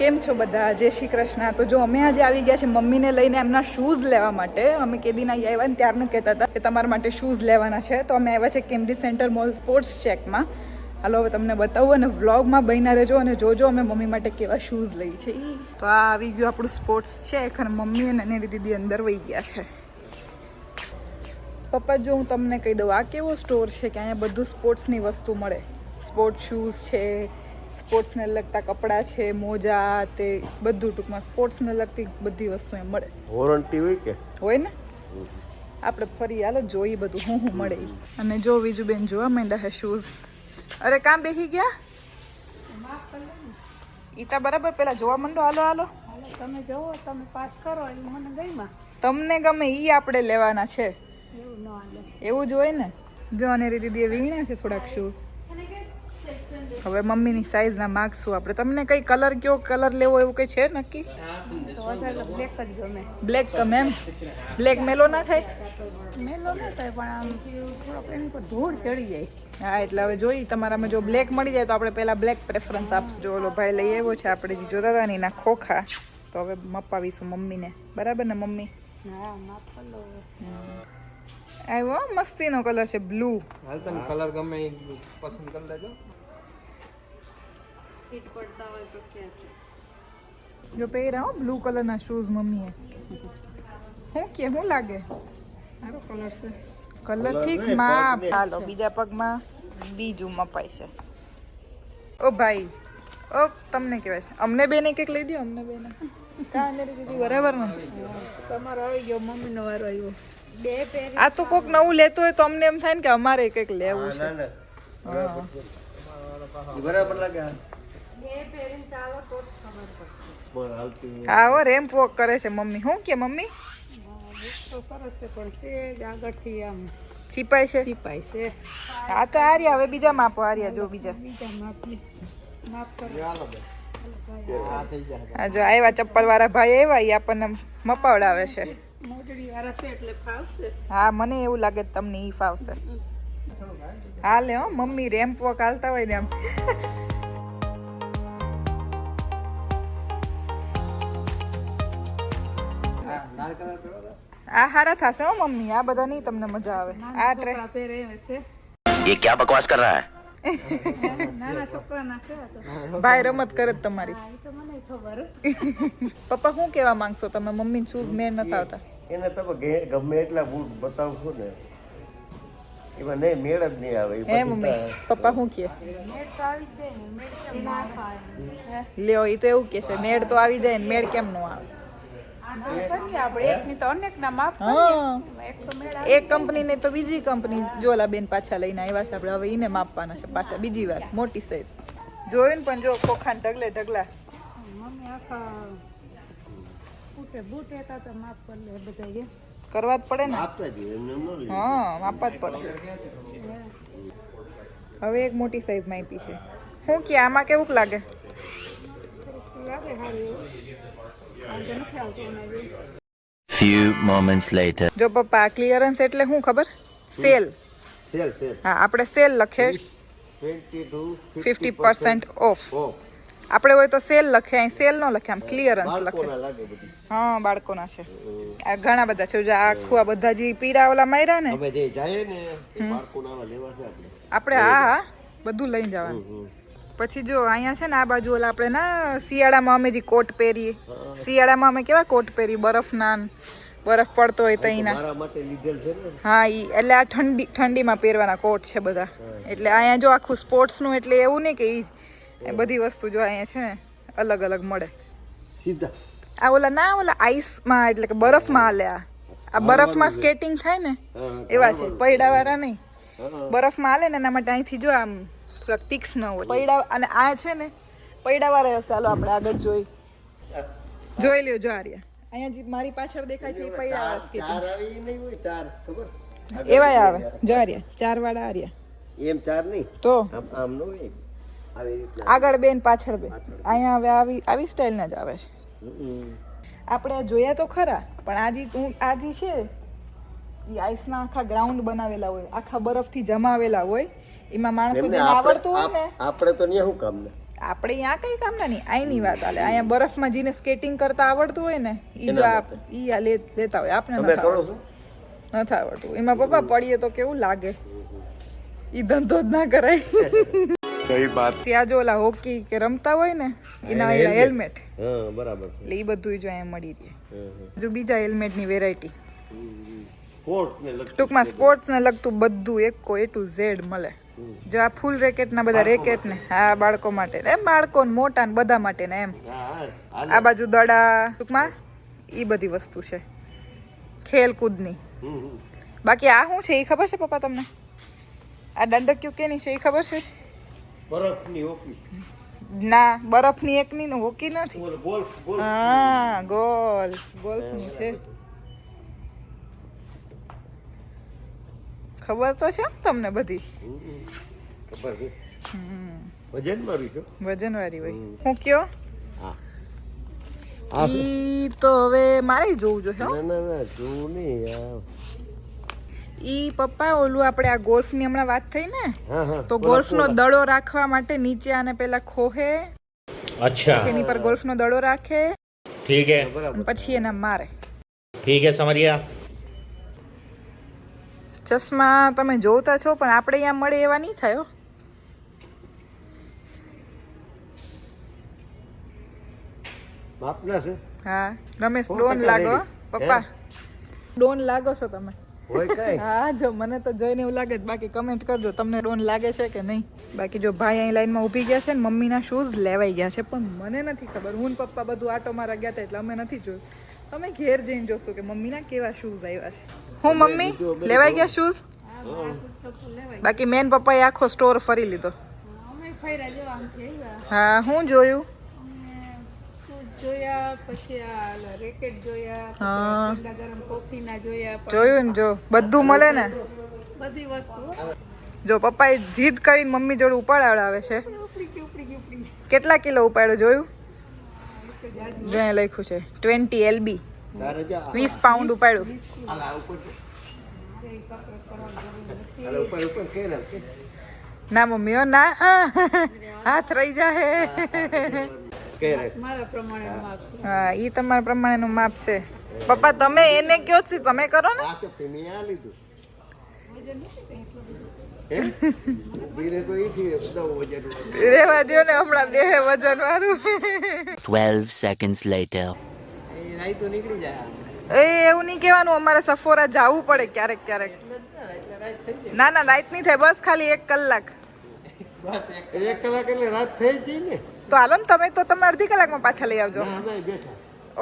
કેમ છો બધા? જય શ્રી કૃષ્ણ. તો જો અમે આજે આવી ગયા છે મમ્મીને લઈને એમના શૂઝ લેવા માટે. અમે કેદીના આવ્યા ને ત્યારનું કહેતા હતા કે તમારા માટે શૂઝ લેવાના છે. તો અમે આવ્યા છે કેમ્બ્રિજ સેન્ટર મોલ સ્પોર્ટ્સ ચેકમાં. હાલો, હવે તમને બતાવું અને વ્લોગમાં બહીના રહેજો અને જોજો અમે મમ્મી માટે કેવા શૂઝ લઈ છે. તો આ આવી ગયું આપણું સ્પોર્ટ્સ ચેક અને મમ્મી અને એની દીદી અંદર વહી ગયા છે. પપ્પા, જો હું તમને કહી દઉં, આ કેવો સ્ટોર છે કે અહીંયા બધું સ્પોર્ટ્સની વસ્તુ મળે? સ્પોર્ટ શૂઝ છે સ્પોર્ટ્સને લગતા કપડાં છે મોજા તે બધું ટૂંકમાં સ્પોર્ટ્સને લગતી બધી વસ્તુ એમ મળે. વોરંટી હોય કે? હોય ને? આપણે ફરી હાલો જોઈ બધું હું હું મળે. અને જો બીજું બેન જોવા માંડ્યા હે શૂઝ અરે કાં બેસી ગયા? ઈતા બરાબર પેલા જોવા માંડો. હાલો હાલો. હાલો તમે જોવો તમે પાસ કરો એ મને ગઈમાં તમને ગમે ઈ આપણે લેવાના છે. એવું ન હાલે. એવું જ હોય ને? જો અને રીતે દીદી વીણ્યા છે થોડાક શૂઝ હવે મમ્મીની સાઈઝના માગશું આપણે? તમને કઈ કલર કયો કલર લેવો એવું કઈ છે નક્કી? બ્લેક ગમે એમ? બ્લેક મેલો ના થાય? મેલો ના થાય પણ આમ થોડોક એની પર ધૂળ ચડી જાય. હા એટલે હવે જોઈ તમારામાં જો બ્લેક મળી જાય તો આપણે પહેલા બ્લેક પ્રેફરન્સ આપજો ઓલો ભાઈ લઈ આવ્યો છે આપણે જે જોતા હતા ને એના ખોખા. તો હવે મપાવીશું મમ્મીને. બરાબર ને મમ્મી? હા કરી આવ્યો હો, મસ્તીનો કલર છે બ્લુ હાલ તને કલર ગમે પસંદ કરી લેજો. જો પહેર્યા હો બ્લુ કલરના શૂઝ મમ્મીએ. શું કે શું લાગે? સારો કલર છે. કલર ઠીકમાં હાલો બીજા પગમાં બીજું મપાય છે. ઓ ભાઈ ઓ તમને કહેવાય છે. અમને બેને કંઈક લઈ દો અમને બેને. કાં બરાબર ને? તમારો આવી ગયો મમ્મીનો વારો આવ્યો. બે પેર આ તો કોક નવું લેતો હોય તો અમને એમ થાય ને કે અમારે કંઈક લેવું છે. ના ના. બરાબર લાગે હા? હા હો રેમ્પ વોક કરે છે મમ્મી. શું કે મમ્મી? હા, સરસ છે પણ સેજ આગળથી આમ. છીપાય છે? ચીપાય છે. આ તો આર્યા હવે બીજા માપો આર્યા જો બીજા. માપ કરો. જો આવ્યા ચપ્પલ વાળા ભાઈ. આવ્યા એ આપણને મપાવડાવે છે. મોજડી વાળા છે એટલે ફાવશે. હા મને એવું લાગે તમને ઈ ફાવશે. હાલે હો મમ્મી રેમ્પ વોક હાલતા હોય ને આમ. આ હારા થશે હો મમ્મી. આ બધા નહીં તમને મજા આવે. આ ટ્રે એ ક્યાં બકવાસ કર રહા ભાઈ રમત કરે તમારી. પપ્પા શું કેવા માંગશો તમે? મમ્મી શૂઝ મેળ નતા આવતા. એને તમે ગમે એટલા બૂટ બતાવશો ને એમાં નહીં મેળ જ નહીં આવે. એ મમ્મી? પપ્પા શું કે લ્યો એ તો એવું કે છે મેળ તો આવી જાય ને મેળ કેમ નો આવે? એક તો મેળ એક કંપની ને તો બીજી કંપની જોલા બેન પાછા લઈને આવ્યા છે. આપણે હવે એને માપવાના છે પાછા બીજી વાર. મોટી સાઈઝ જોયું પણ જો ખોખાન ઢગલે ઢગલા. મમ્મી બૂટે બૂટ હતા તો માપ લે બધા કરવા જ પડે ને. હા માપવા જ પડે. હવે એક મોટી સાઈઝ માપી છે. શું કે આમાં કેવું લાગે? લાગે Few moments later. જો પપ્પા ક્લિયરન્સ એટલે શું ખબર? સેલ સેલ સેલ હા આપણે સેલ લખે. Twenty to fifty percent off off આપણે હોય તો સેલ લખે અહીં સેલ ન લખે આમ ક્લિયરન્સ લખે. હા બાળકોના છે. આ ઘણા બધા છે. જો આખું આ બધા જે પીડા ઓલા માર્યા ને અમે જે જાય ને બાળકોના લેવા છે આપણે. આપણે હા હા બધું લઈને જવાનું. પછી જો અહીંયા છે ને આ બાજુ ઓલા આપણે ના શિયાળામાં અમે જે કોટ પહેરીએ. શિયાળામાં અમે કેવા કોટ પહેરીએ? બરફના નાન બરફ પડતો હોય તો અહીંના મારા માટે લીધેલ છે ને. હા ઈ એટલે આ ઠંડી ઠંડીમાં પહેરવાના કોટ છે બધા. એટલે અહીંયા જો આખું સ્પોર્ટ્સનું એટલે એવું નહીં કે ઈ એ બધી વસ્તુ જો અહીંયા છે ને અલગ અલગ મળે. આ ઓલા ના ઓલા આઈસમાં એટલે કે બરફમાં હાલે આ. આ બરફમાં સ્કેટિંગ થાય ને એવા છે પૈડાવાળા નહીં. બરફમાં હાલે ને એના માટે અહીંથી જો આમ થોડાક તીક્ષ્ણ હોય. પૈડા અને આ છે ને પૈડાવાળા રહ્યો ચાલો આપણે આગળ જોઈ. જોઈ લ્યો જો આર્યા. અહીંયા જે મારી પાછળ દેખાય છે એ પૈડાવાળા સ્કેટિંગ ચાર આવી ઈ નહીં હોય ચાર ખબર? એવાય આવે. જો આર્યા. ચાર વાળા આર્યા. એમ ચાર નહીં? તો? આમ આમ ન હોય? આવી રીતના. આગળ બેન પાછળ બેન. અહીંયા હવે આવી આવી સ્ટાઇલના જ આવે છે. આપણે જોયા તો ખરા પણ આજી તું આજી છે એ આઈસના આખા ગ્રાઉન્ડ બનાવેલા હોય આખા બરફથી જમાવેલા હોય એમાં માણસો જેને આવડતું હોય ને. આપણે તો ત્યાં શું કામ ને આપણે અહીંયા કઈ કામ ના નહીં. અહીંની વાત આલે અહીંયા બરફમાં જીને સ્કેટિંગ કરતા આવડતું હોય ને એ જો આપ ઈ આ લેતા હોય. આપણે તમે કરો છો નથી આવડતું. એમાં પપ્પા પડીએ તો કેવું લાગે? ઈ ધંધો જ ના કરાય. સહી વાત. ત્યાં જો ઓલા હોકી કે રમતા હોય ને એના હેલ્મેટ હા બરાબર એટલે ઈ બધું જો અહીંયા મળી રહે. જો બીજા હેલ્મેટની વેરાયટી ટૂંકમાં સ્પોર્ટ્સ ને લગતું બધું એક કો એ ટુ ઝેડ મળે. જો આ ફૂલ રેકેટના બધા રેકેટ ને હા બાળકો માટે એમ બાળકો ને મોટા ને બધા માટે ને એમ. આ બાજુ દડા ટૂંકમાં એ બધી વસ્તુ છે. ખેલકૂદની. બાકી આ શું છે? એ ખબર છે પપ્પા તમને? આ દંડક્યુ કેની છે? એ ખબર છે? બરફની હોકી. ના બરફની એકની ને હોકી નથી. હા ગોલ્ફ ગોલ્ફની છે. ખબર તો છે તમને બધી? ખબર છે. વજન વાળી છો. વજન વાળી હોય હું કયો? ઈ તો હવે મારે જોવું જોઈએ ના ના ના જોવું નહીં ઈ પપ્પા ઓલું આપણે આ ગોલ્ફની હમણાં વાત થઈ ને? તો ગોલ્ફ નો દડો રાખવા માટે નીચે આને પેલા ખોહે અચ્છા. એની પર ગોલ્ફ નો દડો રાખે ઠીક હે. પછી એના મારે. ઠીક હે સમરિયા. ચશ્મા તમે જોતા છો પણ આપણે અહીંયા મળે એવા નહીં થાય. માપના છે? હા રમેશ ડોન લાગો પપ્પા. ડોન લાગો છો તમે. હા જો મને તો જોઈને એવું લાગે છે બાકી કમેન્ટ કરજો તમને ડોન લાગે છે કે નહીં? બાકી જો ભાઈ અહીં લાઈનમાં ઊભી ગયા છે ને મમ્મીના શૂઝ લેવાઈ ગયા છે પણ મને નથી ખબર. હું પપ્પા બધું આટો મારા ગયા હતા એટલે અમે નથી જોયું. તમે ઘેર જઈને જોશો કે મમ્મીના કેવા શૂઝ આવ્યા છે. હું મમ્મી? લેવાઈ ગયા શૂઝ બાકી મેન પપ્પાએ આખો સ્ટોર ફરી લીધો. અમે ફર્યા જો આમથી આવ્યા હા હું જોયું? જોયા પછી આ ઓલા રેકેટ જોયા પછી હા. આ ઠંડા ગરમ કોફીના જોયા જોયું ને જો બધું મળે ને? બધી વસ્તુ. જો પપ્પાએ જીદ કરીને મમ્મી જોડે ઉપાડાવડાવે છે. ઉપડી ઉપડી ઉપડી કેટલા કિલો ઉપાડ્યો જોયું? જ્યાં લખ્યું છે ટ્વેન્ટી એલબી વીસ પાઉન્ડ ઉપાડ્યું. ના ના મમ્મી ઓ ના હાથ રહી પ્રમાણે માપ હા ઈ તમારા પ્રમાણેનું માપ છે. પપ્પા તમે એને કયો છે તમે કરો ને? આ આ રેવા ને હમણાં દેહે વજન વાળું. 12 seconds later. એ એવું નહીં કહેવાનું અમારે સફોરા જવું પડે ક્યારેક ક્યારેક. ના ના રાઈટ નહીં થાય બસ ખાલી એક કલાક. એક કલાક. એટલે રાત થઈ જ ને. તો હાલો ને તમે તો તમે અડધી કલાકમાં પાછા લઈ આવજો.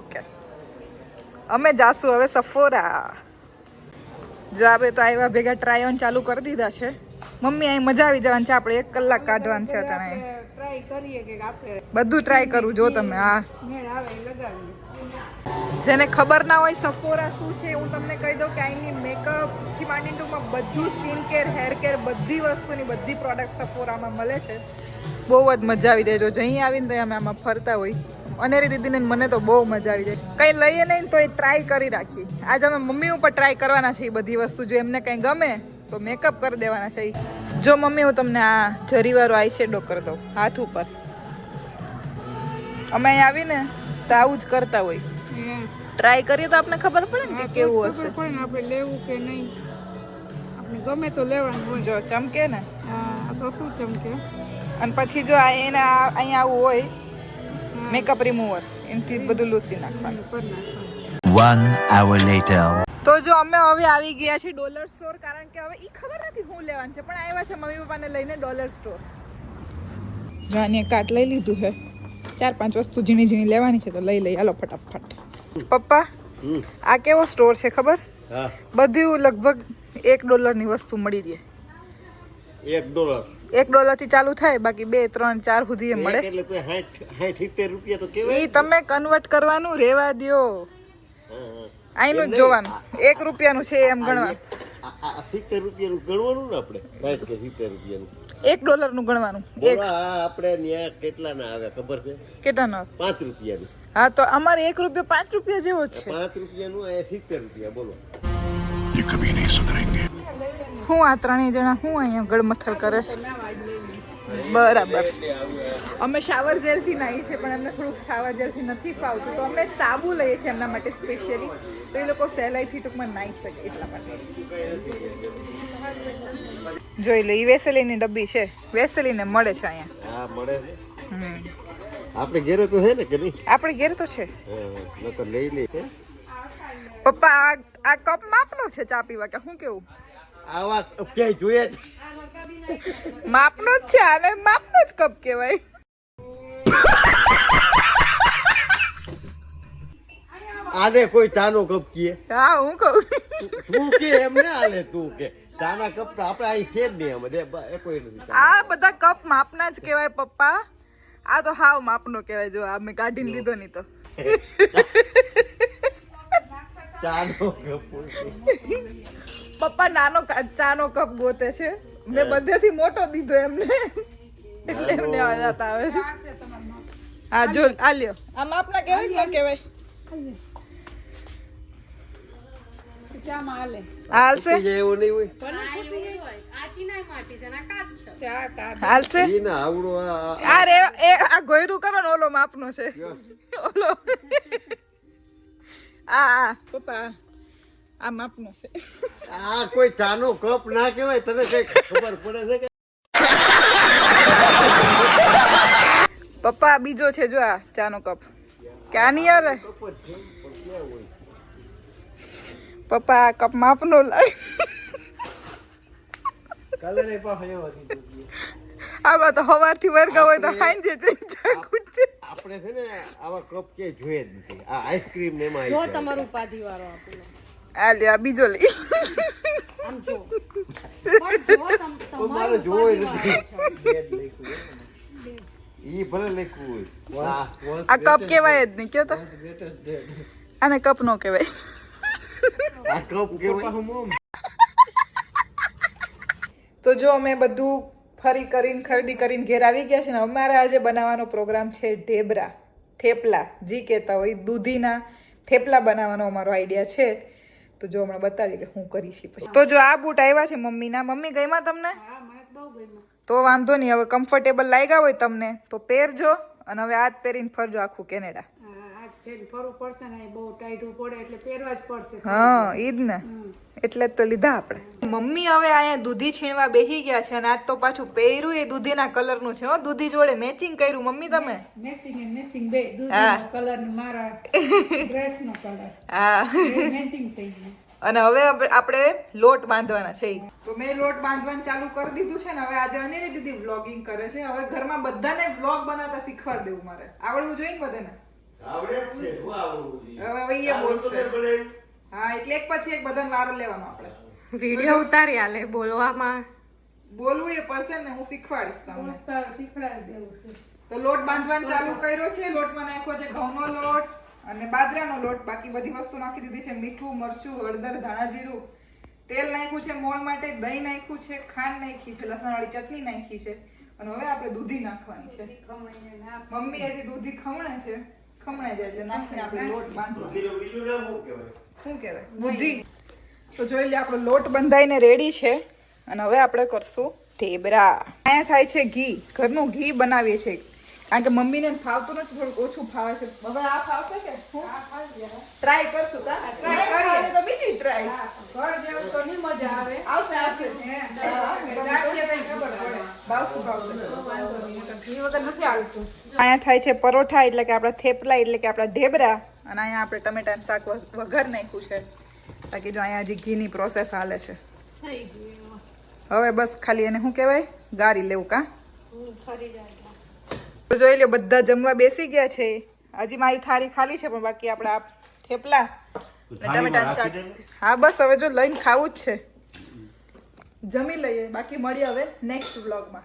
ઓકે. અમે જાશું હવે સફોરા. જો આપણે તો આવ્યા ભેગા ટ્રાય ઓન ચાલુ કરી દીધા છે. મમ્મી અહીં મજા આવી જવાની છે. આપણે એક કલાક કાઢવાનું છે અટાણે. ટ્રાય કરીએ બધું ટ્રાય કરવું જો તમે હા. જેને ખબર ના હોય સફોરા શું છે હું તમને કહી દઉં કે અહીંની મેકઅપથી માંડી ટૂંકમાં બધું સ્કિન કેર હેર કેર બધી વસ્તુની બધી પ્રોડક્ટ સફોરામાં મળે છે. બહુ જ મજા આવી જાય જો જઈ આવીને તો અમે આમાં ફરતા હોય. અનેરી દીદીને મને તો બહુ મજા આવી જાય. કંઈ લઈએ નહીં તો એ ટ્રાય કરી રાખી આજે અમે મમ્મી ઉપર ટ્રાય કરવાના છે એ બધી વસ્તુ જો એમને કંઈ ગમે તો મેકઅપ કરી દેવાના છે જો મમ્મી હું તમને આ જરીવાળો આઈશેડો કરી દઉં હાથ ઉપર. અમે અહીં આવીને તો આવું જ કરતા હોય. ટ્રાય કરીએ તો આપને ખબર પડે ને કે કેવું હશે. ને આપણે લેવું કે નહીં. આપણે ગમે તો લેવાનું હોય. જો ચમકે ને? હા તો શું ચમકે? અને પછી જો આ એના અહીંયા આવું હોય મેકઅપ રિમૂવર એનાથી જ બધું લૂસી નાખવાનું. One hour later. તો જો અમે હવે આવી ગયા છીએ ડોલર સ્ટોર કારણ કે હવે ઈ ખબર નથી શું લેવાનું છે પણ આવ્યા છે મમ્મી પપ્પાને લઈને ડોલર સ્ટોર જો કાટ લઈ લીધું છે ચાર પાંચ વસ્તુ ઝીણી ઝીણી લેવાની છે તો લઈ લઈ હાલો ફટાફટ. પપ્પા આ કેવો સ્ટોર છે ખબર? બધું લગભગ એક ડોલરની વસ્તુ મળી રહે. એક ડોલર એક ડોલરથી ચાલુ થાય બાકી બે ત્રણ ચાર સુધી એ મળે. એ એટલે રૂપિયા તો કેવાય તમે કન્વર્ટ કરવાનું રેવા હા. અહીંનું જ જોવાનું એક રૂપિયાનું છે એમ ગણવાનું આ- આ સિત્તેર રૂપિયાનું ગણવાનું ને આપણે સાઠ કે સિત્તેર રૂપિયાનું એક ડોલરનું ગણવાનું એક બોલો આ આપણે ન્યા કેટલા ના આવે ખબર છે કેટલાનો પાંચ રૂપિયાનું હા તો અમારે એક રૂપિયો પાંચ રૂપિયા જેવો જ છે પાંચ રૂપિયાનું આ સિત્તેર રૂપિયા બોલો ये कभी नहीं सुधरेंगे હું આ ત્રણેય જણા હું અહીંયા ગળમથલ કરે છે બરાબર અમે શાવર જેલથી નાહીએ છીએ પણ એમને થોડુંક શાવર જેલથી નથી ફાવતું. તો અમે સાબુ લઈએ છીએ એમના માટે સ્પેશિયલી તો એ લોકો સહેલાઈથી ટૂંકમાં નાહી શકે એટલા માટે. જોઈ લો એ વેસલીની ડબ્બી છે. વેસલીને મળે છે અહીંયા. હા મળે આપણે ઘેરે તો છે ને કે નહીં? આપણે ઘેરે તો છે. લોકો લઈ લે પપ્પા આ આ કપ માપનો છે ચા પીવા કે શું કેવું? આવા ક્યાંય જોઈએ માપનો જ છે આને માપનો જ કપ કહેવાય. આને કોઈ ચાનો કપ કીએ? હા હું કહું. તું કે એમ ને આલે તું કે. ચાના કપ તો આપણે અહીં છે જ નહીં અમે એ કોઈ નથી આ બધા કપ માપના જ કહેવાય પપ્પા. આ તો હાવ માપનો કહેવાય જો આ મેં કાઢીને લીધો નહીં તો. ચાનો કપ પપ્પા નાનો ચાનો કપ ગોતે છે. મેં બધેથી મોટો દીધો એમને. એટલે એમને આદત આવે છે. હા જો આ લ્યો. આ માપના કહેવાય ના આ નહીં હોય. ચા ના આવડો આ- આ આ રે એ આ ગોયરું કરો ને ઓલો માપનો છે. ઓલો. આ આ. પપ્પા આ માપનો છે. આ કોઈ ચાનો કપ ના કહેવાય તને કઈ ખબર પડે છે કે? પપ્પા બીજો છે જો આ ચાનો કપ. ક્યાં નહીં આવે? પપ્પા આ કપ માપનો આમાં તો સવારથી વર્ગા હોય તો સાંજે છે. આપણે છે ને આવા કપ કે જોઈએ જ નથી. આ આઈસ્ક્રીમ ને એમાં વાળો જાય. આ લે આ બીજો લઈ પણ મારે જોવો નથી. ઈ ભલે લખ્યું હોય. આ કપ કહેવાય જ નહીં કયો તો? આને કપ નો કહેવાય. આ કપ કેવાય તો જો અમે બધું ફરી કરીને ખરીદી કરીને ઘેર આવી ગયા છે ને અમારે આજે બનાવવાનો પ્રોગ્રામ છે ઢેબરા. થેપલા. જી કહેતા હોય દૂધીના થેપલા બનાવવાનો અમારો આઈડિયા છે. તો જો હમણાં બતાવી કે હું કરીશ પછી. તો જો આ બૂટ આવ્યા છે મમ્મીના. મમ્મી ગઈમાં તમને? હા મને તો બહુ ગમ્યું. તો વાંધો નહીં હવે કમ્ફર્ટેબલ લાગ્યા હોય તમને તો પહેરજો અને હવે આજ પહેરીને ફરજો આખું કેનેડા. હા પડશે ને એટલે જ તો લીધા આપણે. મમ્મી હવે અહીંયા દૂધી છીણવા બેસી ગયા છે અને આજ તો પાછું પહેર્યું એ દૂધીના કલરનું છે હો દૂધી જોડે મેચિંગ કર્યું મમ્મી તમે? મેચિંગ એ મેચિંગ બે. કલર મારા ડ્રેસનો કલર. હા. મેચિંગ થઈ ગયું. અને હવે આપણે- લોટ બાંધવાના છે તો મેં લોટ બાંધવાનું ચાલુ કરી દીધું છે ને હવે આજે અનિલી દીદી વ્લોગિંગ કરે છે. હવે ઘરમાં બધાને વ્લોગ બનાવતા શીખવાડ દેવું મારે. આવડવું જોઈએ ને બધાને? આવડે જ છે હું આવડવું જોઈએ? હવે એ બોલશે. હા એટલે એક પછી એક બધાને વારો લેવાનો આપણે. વીડિયો ઉતારી આલે બોલવામાં. બોલવું એ પડશે ને હું શીખવાડીશ તમને. તો દેવું છે. તો લોટ બાંધવાનું ચાલુ કર્યો છે. લોટમાં નાખ્યો છે ઘઉંનો લોટ અને બાજરાનો લોટ બાકી બધી વસ્તુ નાખી દીધી છે. મીઠું મરચું હળદર ધાણા જીરું. તેલ નાખ્યું છે મોણ માટે દહીં નાખ્યું છે ખાંડ નાખી છે લસણવાળી ચટણી નાખી છે. અને હવે આપણે દૂધી નાખવાની છે. મમ્મી હજી દૂધી ખમણે છે. ખમણાઈ જાય એટલે નાખીને આપણે લોટ બાંધવાનો? શું કહેવાય? બુદ્ધિ. તો જોઈ લે આપણો લોટ બંધાઈને રેડી છે. અને હવે આપણે કરશું ઢેબરા. અહીંયા થાય છે ઘી. ઘરનું ઘી બનાવીએ છીએ. કારણ કે મમ્મીને ફાવતું નથી થોડુંક ઓછું ફાવે છે. હવે આ ફાવશે કે? ટ્રાય કરશું તા ટ્રાય કરીએ. તો બીજી ટ્રાય ઘર જેવું તો નહીં મજા આવે. આવશે આવશે. અહીંયા થાય છે પરોઠા એટલે કે આપણા થેપલા એટલે કે આપણા ઢેબરા. અને અહીંયા આપણે ટમેટાનું શાક વગર નાખ્યું છે. બાકી જો અહીંયા હજી ઘીની પ્રોસેસ હાલે છે. હવે બસ ખાલી એને શું કહેવાય? ગારી લેવું કા? ફરી જાય તો જોઈ લો બધા જમવા બેસી ગયા છે. હજી મારી થાળી ખાલી છે પણ બાકી આપણા થેપલા ટમેટાનું શાક. હા બસ હવે જો લઈને ખાવું જ છે. જમી લઈએ. બાકી મળીએ હવે નેક્સ્ટ વ્લોગમાં